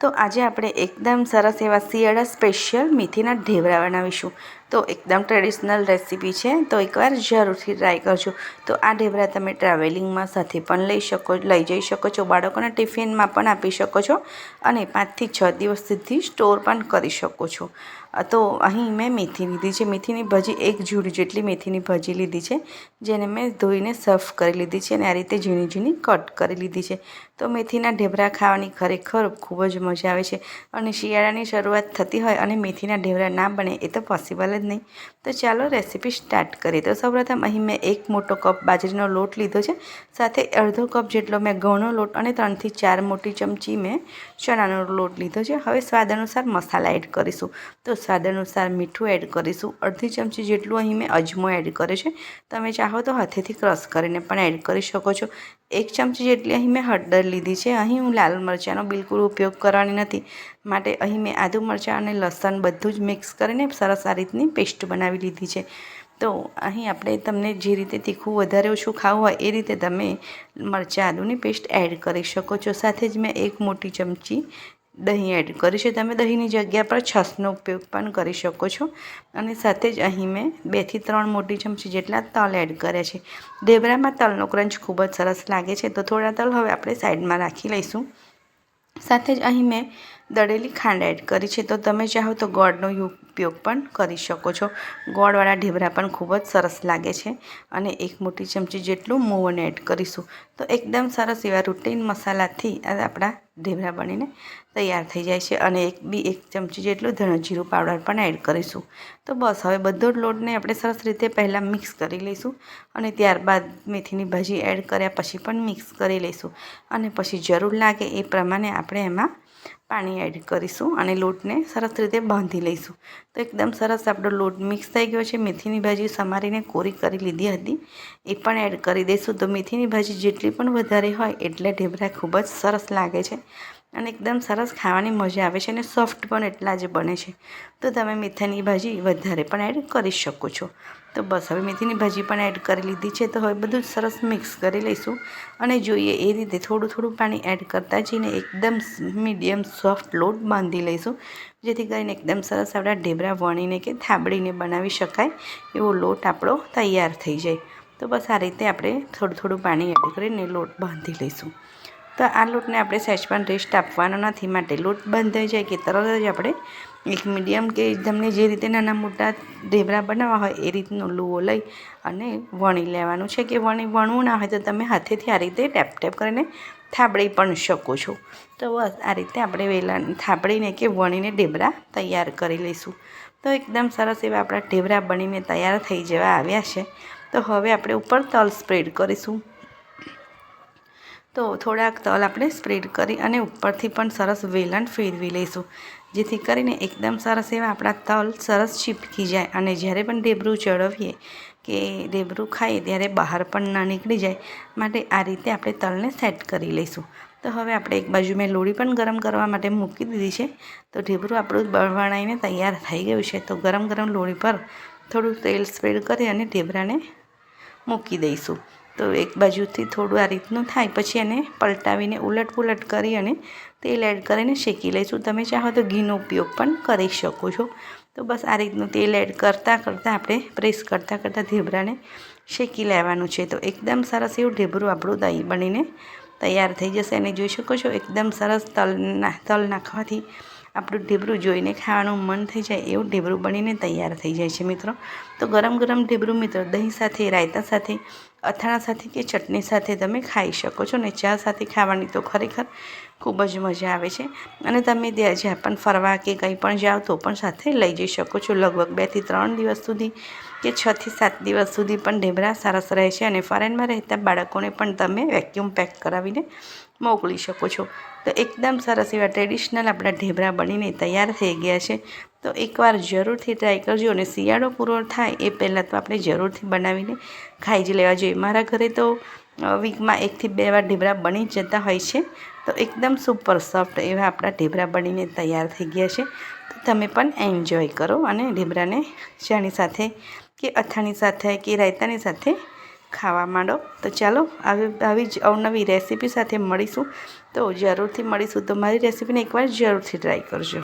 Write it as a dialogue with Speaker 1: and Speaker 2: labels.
Speaker 1: તો આજે આપણે એકદમ સરસ એવા શિયાળા સ્પેશિયલ મેથીના ઢેબરા બનાવીશું. તો એકદમ ટ્રેડિશનલ રેસીપી છે. તો એકવાર જરૂરથી ટ્રાય કરજો. તો આ ઢેબરા તમે ટ્રાવેલિંગમાં સાથે પણ લઈ શકો, લઈ જઈ શકો છો. બાળકોના ટિફિનમાં પણ આપી શકો છો અને પાંચથી છ દિવસ સુધી સ્ટોર પણ કરી શકો છો. તો અહીં મેં મેથી લીધી છે. મેથીની ભજી એક જૂડ જેટલી મેથીની ભજી લીધી છે, જેને મેં ધોઈને સર્ફ કરી લીધી છે અને આ રીતે ઝીણી ઝીણી કટ કરી લીધી છે. તો મેથીના ઢેબરા ખાવાની ખરેખર ખૂબ જ મજા આવે છે અને શિયાળાની શરૂઆત થતી હોય અને મેથીના ઢેબરા ના બને એ તો પોસિબલ જ નહીં. તો ચાલો રેસીપી સ્ટાર્ટ કરીએ. તો સૌપ્રથમ અહીં મેં એક મોટો કપ બાજરીનો લોટ લીધો છે. સાથે અડધો કપ જેટલો મેં ઘઉંનો લોટ અને ત્રણથી ચાર મોટી ચમચી મેં ચણાનો લોટ લીધો છે. હવે સ્વાદ અનુસાર મસાલા એડ કરીશું. તો સ્વાદ અનુસાર મીઠું એડ કરીશું. અડધી ચમચી જેટલું અહીં મેં અજમો એડ કર્યો છે. તમે ચાહો તો હાથેથી ક્રશ કરીને પણ એડ કરી શકો છો. એક ચમચી જેટલી અહીં મેં હળદર લીધી છે. અહીં હું લાલ મરચાંનો બિલકુલ ઉપયોગ કરવાની નથી. માટે અહીં મેં આદુ મરચાં અને લસણ બધું જ મિક્સ કરીને સરસ આ રીતની પેસ્ટ બનાવી લીધી છે. તો અહીં આપણે તમને જે રીતે તીખું વધારે ઓછું ખાવું હોય એ રીતે તમે મરચાં, આદુની પેસ્ટ એડ કરી શકો છો. સાથે જ મેં એક મોટી ચમચી દહીં એડ કરી છે. તમે દહીંની જગ્યા પર છસનો ઉપયોગ પણ કરી શકો છો. અને સાથે જ અહીં મેં બેથી ત્રણ મોટી ચમચી જેટલા તલ એડ કર્યા છે. ઢેબરામાં તલનો ક્રંચ ખૂબ જ સરસ લાગે છે. તો થોડા તલ હવે આપણે સાઈડમાં રાખી લઈશું. સાથે જ અહીં મેં દળેલી ખાંડ એડ કરી છે. તો તમે ચાહો તો ગોળનો ઉપયોગ પણ કરી શકો છો. ગોળવાળા ઢેબરા પણ ખૂબ જ સરસ લાગે છે. અને એક મોટી ચમચી જેટલું મોવન એડ કરીશું. તો એકદમ સરસ એવા રૂટીન મસાલાથી આપણા ઢેબરા બનીને તૈયાર થઈ જાય છે. અને એક બી એક ચમચી જેટલું ધણા જીરું પાવડર પણ એડ કરીશું. તો બસ, હવે બધો જ લોટને આપણે સરસ રીતે પહેલાં મિક્સ કરી લઈશું. અને ત્યારબાદ મેથીની ભાજી એડ કર્યા પછી પણ મિક્સ કરી લઈશું. અને પછી જરૂર લાગે એ પ્રમાણે આપણે એમાં પાણી એડ કરીશું અને લોટને સરસ રીતે બાંધી લઈશું. તો એકદમ સરસ આપણો લોટ મિક્સ થઈ ગયો છે. મેથીની ભાજી સમારીને કોરી કરી લીધી હતી. એ પણ એડ કરી દઈશું. તો મેથીની ભાજી જેટલી પણ વધારે હોય એટલે ઢેબરા ખૂબ જ સરસ લાગે છે અને એકદમ સરસ ખાવાની મજા આવે છે અને સોફ્ટ પણ એટલા જ બને છે. તો તમે મેથીની ભાજી વધારે પણ એડ કરી શકો છો. તો બસ, હવે મેથીની ભાજી પણ એડ કરી લીધી છે. તો હવે બધું સરસ મિક્સ કરી લઈશું. અને જોઈએ, એ રીતે થોડું થોડું પાણી એડ કરતા જઈને એકદમ મીડિયમ સોફ્ટ લોટ બાંધી લઈશું. જેથી કરીને એકદમ સરસ આપણા ઢેબરા વણીને કે થાબડીને બનાવી શકાય. એવો લોટ આપણો તૈયાર થઈ જાય. તો બસ આ રીતે આપણે થોડું થોડું પાણી એડ કરીને લોટ બાંધી લઈશું. તો આ લોટને આપણે સેચવાન રેસ્ટ આપવાનો નથી. માટે લોટ બાંધાઈ જાય કે તરત જ આપણે એક મીડિયમ કે તમને જે રીતે નાના મોટા ઢેબરા બનાવવા હોય એ રીતનો લુઓ લઈ અને વણી લેવાનું છે કે વણી વણવું ના હોય તો તમે હાથેથી આ રીતે ટેપ ટેપ કરીને થાબડી પણ શકો છો. તો બસ આ રીતે આપણે વેલા થાબડીને કે વણીને ઢેબરા તૈયાર કરી લઈશું. તો એકદમ સરસ એવા આપણા ઢેબરા બનીને તૈયાર થઈ જવા આવ્યા છે. તો હવે આપણે ઉપર તલ સ્પ્રેડ કરીશું. તો થોડાક તલ આપણે સ્પ્રેડ કરી અને ઉપરથી પણ સરસ વેલણ ફેરવી લઈશું. જેથી કરીને એકદમ સરસ એવા આપણા તલ સરસ ચીપકી જાય અને જ્યારે પણ ઢેબરું ચડવીએ કે ઢેબરું ખાઈએ ત્યારે બહાર પણ ના નીકળી જાય માટે આ રીતે આપણે તલને સેટ કરી લઈશું. તો હવે આપણે એક બાજુ મેં લોળી પણ ગરમ કરવા માટે મૂકી દીધી છે. તો ઢેબરું આપણું બળવણાઈને તૈયાર થઈ ગયું છે. તો ગરમ ગરમ લોળી પર થોડું તેલ સ્પ્રેડ કરી અને ઢેબરાને મૂકી દઈશું. તો એક બાજુથી થોડું આ રીતનું થાય, પછી એને પલટાવીને ઉલટ પુલટ કરી અને તેલ એડ કરીને શેકી લઈશું. તમે ચાહો તો ઘીનો ઉપયોગ પણ કરી શકો છો. તો બસ આ રીતનું તેલ એડ કરતાં કરતાં આપણે પ્રેસ કરતાં કરતાં ઢેબરાને શેકી લેવાનું છે. તો એકદમ સરસ એવું ઢેબરું આપણું દહીં બનીને તૈયાર થઈ જશે. અને જોઈ શકો છો, એકદમ સરસ તલ તલ નાખવાથી આપણું ઢેબરું જોઈને ખાવાનું મન થઈ જાય એવું ઢેબરું બનીને તૈયાર થઈ જાય છે મિત્રો. તો ગરમ ગરમ ઢેબરું મિત્રો દહીં સાથે, રાયતા સાથે, અથાણા સાથે કે ચટણી સાથે તમે ખાઈ શકો છો ને ચા સાથે ખાવાની તો ખરેખર ખૂબ જ મજા આવે છે. અને તમે ત્યાં જ્યાં પણ ફરવા કે કંઈ પણ જાઓ તો પણ સાથે લઈ જઈ શકો છો. લગભગ બેથી ત્રણ દિવસ સુધી કે છથી સાત દિવસ સુધી પણ ઢેબરા સરસ રહે છે અને ફોરેનમાં રહેતા બાળકોને પણ તમે વેક્યુમ પેક કરાવીને મોકલી શકો છો. તો એકદમ સરસ એવા ટ્રેડિશનલ આપણા ઢેબરા બનીને તૈયાર થઈ ગયા છે. તો એકવાર જરૂરથી ટ્રાય કરજો અને શિયાળો પૂરો થાય એ પહેલાં તો આપણે જરૂરથી બનાવીને ખાઈ જ લેવા જોઈએ. મારા ઘરે તો વીકમાં એકથી બે વાર ઢેબરા બની જતા હોય છે. તો એકદમ સુપર સોફ્ટ એવા આપણા ઢેબરા બનીને તૈયાર થઈ ગયા છે. તો તમે પણ એન્જોય કરો અને ઢેબરાને ચાની સાથે, કે અથાણી સાથે, કે રાયતાની સાથે ખાવા માંડો. તો ચાલો, આવી આવી જ અવનવી રેસીપી સાથે મળીશું. તો જરૂરથી મળીશું. તો મારી રેસીપીને એકવાર જરૂરથી ટ્રાય કરજો.